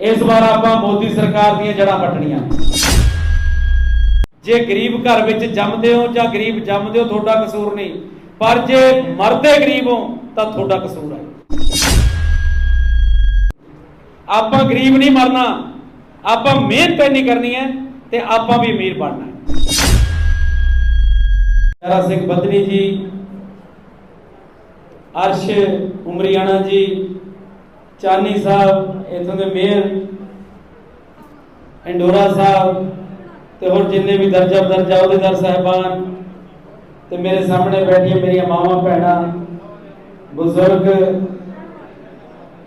ਇਸ ਵਾਰ ਆਪਾਂ ਮੋਦੀ ਸਰਕਾਰ ਦੀਆਂ ਜੜ੍ਹਾਂ ਪੱਟਣੀਆਂ ਜੇ ਗਰੀਬ ਘਰ ਵਿੱਚ ਜੰਮਦੇ ਹੋ ਜਾਂ ਗਰੀਬ ਜੰਮਦੇ ਹੋ, ਤੁਹਾਡਾ ਕਸੂਰ ਨਹੀਂ। ਪਰ ਜੇ ਮਰਦੇ ਗਰੀਬ ਹੋ, ਤਾਂ ਤੁਹਾਡਾ ਕਸੂਰ ਹੈ। ਆਪਾਂ ਗਰੀਬ ਨਹੀਂ ਮਰਨਾ। ਆਪਾਂ ਮਿਹਨਤ ਨਹੀਂ ਕਰਨੀ ਹੈ ਤੇ ਆਪਾਂ ਵੀ ਅਮੀਰ ਬਣਨਾ ਹੈ। ਤਾਰਾ ਸਿੰਘ ਬਦਨੀ ਜੀ, ਅਰਸ਼ ਉਮਰੀਆਣਾ ਜੀ ਚਾਨੀ ਸਾਹਿਬ, ਇਥੋਂ ਦੇ ਮੇਅਰ ਇੰਡੋਰਾ ਸਾਹਿਬ ਤੇ ਹੋਰ ਜਿੰਨੇ ਵੀ ਦਰਜਾ ਦਰਜਾ ਅਹੁਦੇਦਾਰ ਸਾਹਿਬਾਨ ਤੇ ਮੇਰੇ ਸਾਹਮਣੇ ਬੈਠੀਆਂ ਮੇਰੀਆਂ ਮਾਵਾਂ, ਭੈਣਾਂ, ਬਜ਼ੁਰਗ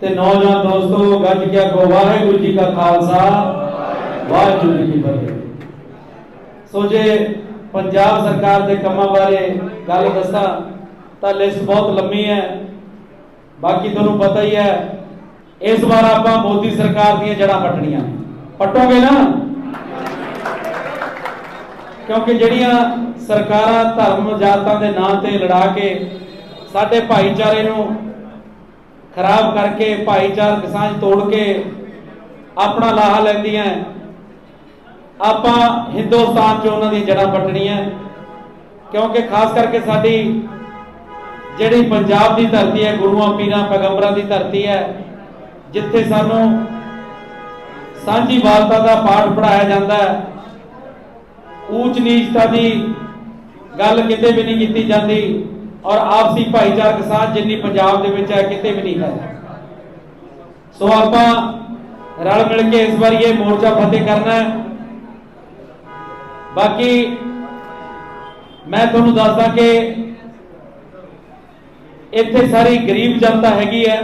ਤੇ ਨੌਜਵਾਨ ਦੋਸਤੋ, ਗੱਜ ਕੇ ਕੋ ਵਾਹਿਗੁਰੂ ਜੀ ਕਾ ਖਾਲਸਾ, ਵਾਹਿਗੁਰੂ ਜੀ ਕੀ ਫਤਿਹ। ਸੋ ਜੇ ਪੰਜਾਬ ਸਰਕਾਰ ਦੇ ਕੰਮਾਂ ਬਾਰੇ ਗੱਲ ਦੱਸਾਂ, ਤਾਂ ਲਿਸਟ ਬਹੁਤ ਲੰਮੀ ਹੈ। ਬਾਕੀ ਤੁਹਾਨੂੰ ਪਤਾ ਹੀ ਹੈ ਇਸ ਵਾਰ ਆਪਾਂ ਮੋਦੀ ਸਰਕਾਰ ਦੀਆਂ ਜੜ੍ਹਾਂ ਪੱਟਣੀਆਂ। ਪੱਟੋਗੇ ਨਾ? ਕਿਉਂਕਿ ਜਿਹੜੀਆਂ ਸਰਕਾਰਾਂ ਧਰਮ ਜਾਤਾਂ ਦੇ ਨਾਂ ਤੇ ਲੜਾ ਕੇ ਸਾਡੇ ਭਾਈਚਾਰੇ ਨੂੰ ਖਰਾਬ ਕਰਕੇ ਭਾਈਚਾਰਕ ਸਾਂਝ ਤੋੜ ਕੇ ਆਪਣਾ ਲਾਹਾ ਲੈਂਦੀਆਂ ਆਪਾਂ ਹਿੰਦੁਸਤਾਨ 'ਚ ਉਹਨਾਂ ਦੀਆਂ ਜੜ੍ਹਾਂ ਪੱਟਣੀਆਂ ਕਿਉਂਕਿ ਖਾਸ ਕਰਕੇ ਸਾਡੀ ਜਿਹੜੀ ਪੰਜਾਬ ਦੀ ਧਰਤੀ ਹੈ ਗੁਰੂਆਂ, ਪੀਰਾਂ, ਪੈਗੰਬਰਾਂ ਦੀ ਧਰਤੀ ਹੈ ਜਿੱਥੇ ਸਾਨੂੰ ਸਾਂਝੀ ਵਾਲਤਾ ਦਾ ਪਾਠ ਪੜਾਇਆ ਜਾਂਦਾ ਹੈ, ਊਚ ਨੀਚਤਾ ਦੀ ਗੱਲ ਕਿਤੇ ਵੀ ਨਹੀਂ ਕੀਤੀ ਜਾਂਦੀ ਔਰ ਆਪਸੀ ਭਾਈਚਾਰਕ ਸਾਂਝ ਜਿੰਨੀ ਪੰਜਾਬ ਦੇ ਵਿੱਚ ਹੈ, ਕਿਤੇ ਵੀ ਨਹੀਂ ਹੈ। ਸੋ ਆਪਾਂ ਰਲ ਮਿਲ ਕੇ ਇਸ ਵਾਰੀ ਇਹ ਮੋਰਚਾ ਫਤਿਹ ਕਰਨਾ ਹੈ। ਬਾਕੀ ਮੈਂ ਤੁਹਾਨੂੰ ਦੱਸਦਾ ਕਿ ਇੱਥੇ ਸਾਰੀ ਗਰੀਬ ਜਨਤਾ ਹੈਗੀ ਹੈ।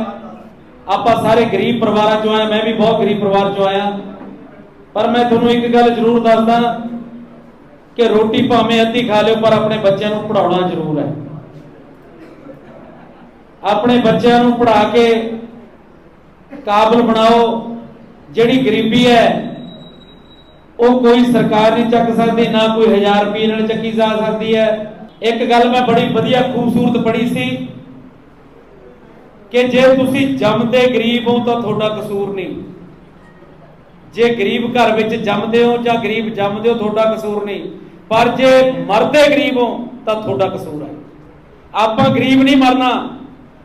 ਆਪਾਂ ਸਾਰੇ ਗਰੀਬ ਪਰਿਵਾਰਾਂ ਚੋਂ ਆਏ, ਮੈਂ ਵੀ ਬਹੁਤ ਗਰੀਬ ਪਰਿਵਾਰ ਚੋਂ ਆਇਆ। ਪਰ ਮੈਂ ਤੁਹਾਨੂੰ ਇੱਕ ਗੱਲ ਜ਼ਰੂਰ ਦੱਸਦਾ ਕਿ ਰੋਟੀ ਭਾਵੇਂ ਅੱਧੀ ਖਾ ਲਿਓ, ਪਰ ਆਪਣੇ ਬੱਚਿਆਂ ਨੂੰ ਪੜਾਉਣਾ ਜ਼ਰੂਰ ਹੈ। ਆਪਣੇ ਬੱਚਿਆਂ ਨੂੰ ਪੜਾ ਕੇ ਕਾਬਲ ਬਣਾਓ, ਜਿਹੜੀ ਗਰੀਬੀ ਹੈ, ਉਹ ਕੋਈ ਸਰਕਾਰ ਨਹੀਂ ਚੱਕ ਸਕਦੀ, ਨਾ ਕੋਈ 1000 ਰੁਪਏ ਨਾਲ ਚੱਕੀ ਜਾ ਸਕਦੀ ਹੈ। ਇੱਕ ਗੱਲ ਮੈਂ ਬੜੀ ਵਧੀਆ ਖੂਬਸੂਰਤ ਪੜ੍ਹੀ ਸੀ ਕਿ ਜੇ ਤੁਸੀਂ ਜੰਮਦੇ ਗਰੀਬ ਹੋ ਤਾਂ ਤੁਹਾਡਾ ਕਸੂਰ ਨਹੀਂ। ਜੇ ਗਰੀਬ ਘਰ ਵਿੱਚ ਜੰਮਦੇ ਹੋ ਜਾਂ ਗਰੀਬ ਜੰਮਦੇ ਹੋ, ਤੁਹਾਡਾ ਕਸੂਰ ਨਹੀਂ। ਪਰ ਜੇ ਮਰਦੇ ਗਰੀਬ ਹੋ ਤਾਂ ਤੁਹਾਡਾ ਕਸੂਰ ਹੈ। ਆਪਾਂ ਗਰੀਬ ਨਹੀਂ ਮਰਨਾ।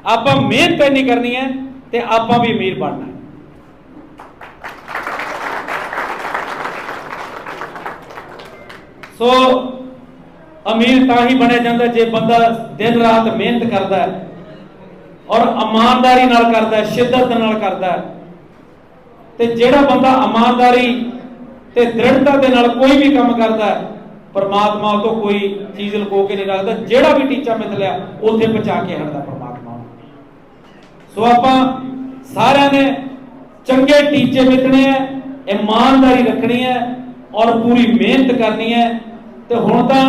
ਆਪਾਂ ਮਿਹਨਤ ਨਹੀਂ ਕਰਨੀ ਹੈ ਤੇ ਆਪਾਂ ਵੀ ਅਮੀਰ ਬਣਨਾ ਹੈ। ਸੋ ਅਮੀਰ ਤਾਂ ਹੀ ਬਣਿਆ ਜਾਂਦਾ ਜੇ ਬੰਦਾ ਦਿਨ ਰਾਤ ਮਿਹਨਤ ਕਰਦਾ ਹੈ। ਔਰ ਇਮਾਨਦਾਰੀ ਨਾਲ ਕਰਦਾ ਹੈ, ਸ਼ਿੱਦਤ ਨਾਲ ਕਰਦਾ ਹੈ। ਤੇ ਜਿਹੜਾ ਬੰਦਾ ਇਮਾਨਦਾਰੀ ਤੇ ਦ੍ਰਿੜਤਾ ਦੇ ਨਾਲ ਕੋਈ ਵੀ ਕੰਮ ਕਰਦਾ ਹੈ, ਪਰਮਾਤਮਾ ਤੋਂ ਕੋਈ ਚੀਜ਼ ਲੁਕੋ ਕੇ ਨਹੀਂ ਰੱਖਦਾ। ਜਿਹੜਾ ਵੀ ਟੀਚਾ ਮਿੱਥ ਲਿਆ, ਉੱਥੇ ਪਹੁੰਚਾ ਕੇ ਹਟਦਾ ਪਰਮਾਤਮਾ ਨੂੰ। ਸੋ ਆਪਾਂ ਸਾਰਿਆਂ ਨੇ ਚੰਗੇ ਟੀਚੇ ਮਿੱਥਣੇ ਹੈ, ਇਮਾਨਦਾਰੀ ਰੱਖਣੀ ਹੈ ਔਰ ਪੂਰੀ ਮਿਹਨਤ ਕਰਨੀ ਹੈ। ਤੇ ਹੁਣ ਤਾਂ